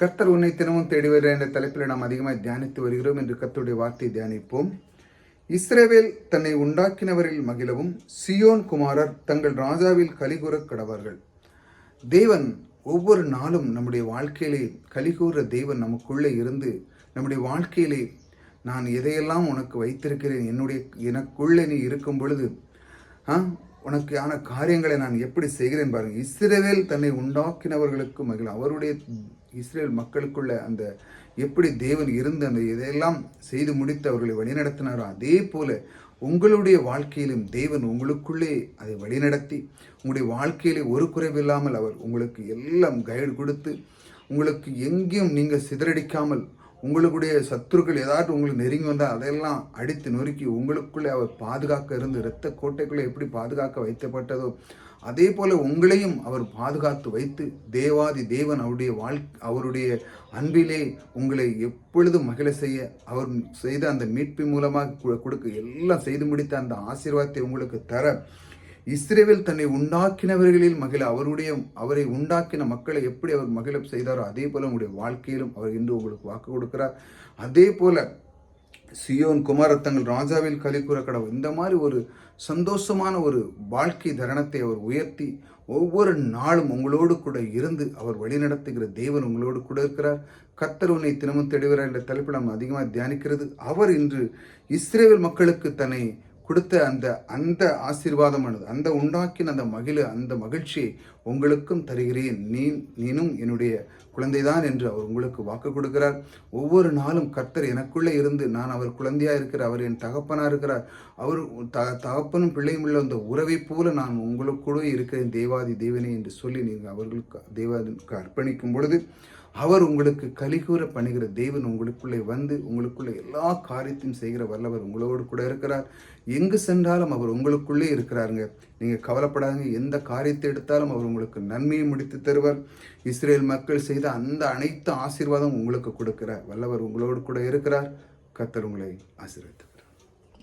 கர்த்தர் உன்னை தினமும் தேடி வருகிற என்ற தலைப்பில் நாம் அதிகமாக தியானித்து வருகிறோம். என்று கர்த்தருடைய வார்த்தையை தியானிப்போம். இஸ்ரேவேல் தன்னை உண்டாக்கினவரில் மகிழவும் சியோன் குமாரர் தங்கள் ராஜாவில் கலிகூறக் கடவார்கள். தேவன் ஒவ்வொரு நாளும் நம்முடைய வாழ்க்கையிலே கலிகூற தேவன் நமக்குள்ளே இருந்து நம்முடைய வாழ்க்கையிலே நான் எதையெல்லாம் உனக்கு வைத்திருக்கிறேன் என்னுடைய எனக்குள்ளே நீ இருக்கும் பொழுது ஆ உனக்கான காரியங்களை நான் எப்படி செய்கிறேன் பாருங்கள் இஸ்ரேவேல் தன்னை உண்டாக்கினவர்களுக்கு மகிழ அவருடைய இஸ்ரேல் மக்களுக்குள்ள அந்த எப்படி தேவன் இருந்து அந்த இதையெல்லாம் செய்து முடித்து அவர்களை வழிநடத்தினாரோ அதே போல உங்களுடைய வாழ்க்கையிலும் தேவன் உங்களுக்குள்ளே அதை வழிநடத்தி உங்களுடைய வாழ்க்கையிலே ஒரு குறைவில்லாமல் அவர் உங்களுக்கு எல்லாம் கைடு கொடுத்து உங்களுக்கு எங்கேயும் நீங்கள் சிதறடிக்காமல் உங்களுடைய சத்துருக்கள் ஏதாட்டும் உங்களுக்கு நெருங்கி வந்தால் அதையெல்லாம் அடித்து நொறுக்கி உங்களுக்குள்ளே அவர் பாதுகாக்க இருந்து இரத்த கோட்டைக்குள்ளே எப்படி பாதுகாக்க வைக்கப்பட்டதோ அதே போல உங்களையும் அவர் பாதுகாத்து வைத்து தேவாதி தேவன் அவருடைய வாழ் அவருடைய அன்பிலே உங்களை எப்பொழுதும் மகிழ செய்ய அவர் செய்த அந்த மீட்பின் மூலமாக கொடுக்க எல்லாம் செய்து முடித்த அந்த ஆசீர்வாதத்தை உங்களுக்கு தர இஸ்ரேவில் தன்னை உண்டாக்கினவர்களில் மகிழ அவருடைய அவரை உண்டாக்கின மக்களை எப்படி அவர் மகிழ செய்தாரோ அதே போல உங்களுடைய வாழ்க்கையிலும் அவர் இன்று உங்களுக்கு வாக்கு கொடுக்கிறார். அதே போல சியோன் குமாரர் தங்கள் ராஜாவில் கலிக்கூற கடவுள் இந்த மாதிரி ஒரு சந்தோஷமான ஒரு வாழ்க்கை தருணத்தை அவர் உயர்த்தி ஒவ்வொரு நாளும் உங்களோடு கூட இருந்து அவர் வழிநடத்துகிற தேவன் உங்களோடு கூட இருக்கிறார். கத்தர் உன்னை தினமும் தெளிவார் என்ற தலைப்பில் நாம் அதிகமாக தியானிக்கிறது. அவர் இன்று இஸ்ரேல் மக்களுக்கு தன்னை கொடுத்த அந்த அந்த ஆசீர்வாதமானது அந்த உண்டாக்கின அந்த மகிழ அந்த மகிழ்ச்சியை உங்களுக்கும் தருகிறேன். நீ நீனும் என்னுடைய குழந்தைதான் என்று அவர் உங்களுக்கு வாக்கு கொடுக்கிறார். ஒவ்வொரு நாளும் கர்த்தர் எனக்குள்ளே இருந்து நான் அவர் குழந்தையாக இருக்கிற அவர் என் தகப்பனாக இருக்கிறார் அவர் த தகப்பனும் பிள்ளையும் உள்ள அந்த உறவை போல நான் கூட இருக்கிறேன். தேவாதி தேவனே என்று சொல்லி நீங்கள் அவர்களுக்கு தேவாதிக்கு அர்ப்பணிக்கும் பொழுது அவர் உங்களுக்கு கலிகூற பண்ணுகிற தேவன் உங்களுக்குள்ளே வந்து உங்களுக்குள்ளே எல்லா காரியத்தையும் செய்கிற வல்லவர் உங்களோடு கூட இருக்கிறார். எங்கு சென்றாலும் அவர் உங்களுக்குள்ளே இருக்கிறாருங்க. நீங்கள் கவலைப்படாதீங்க. எந்த காரியத்தை எடுத்தாலும் அவர் உங்களுக்கு நன்மையை முடித்து தருவார். இஸ்ரேல் மக்கள் செய்த அந்த அனைத்து ஆசீர்வாதம் உங்களுக்கு கொடுக்கிறார். வல்லவர் உங்களோடு கூட இருக்கிறார். கத்தர் உங்களை ஆசீர்வதித்தார்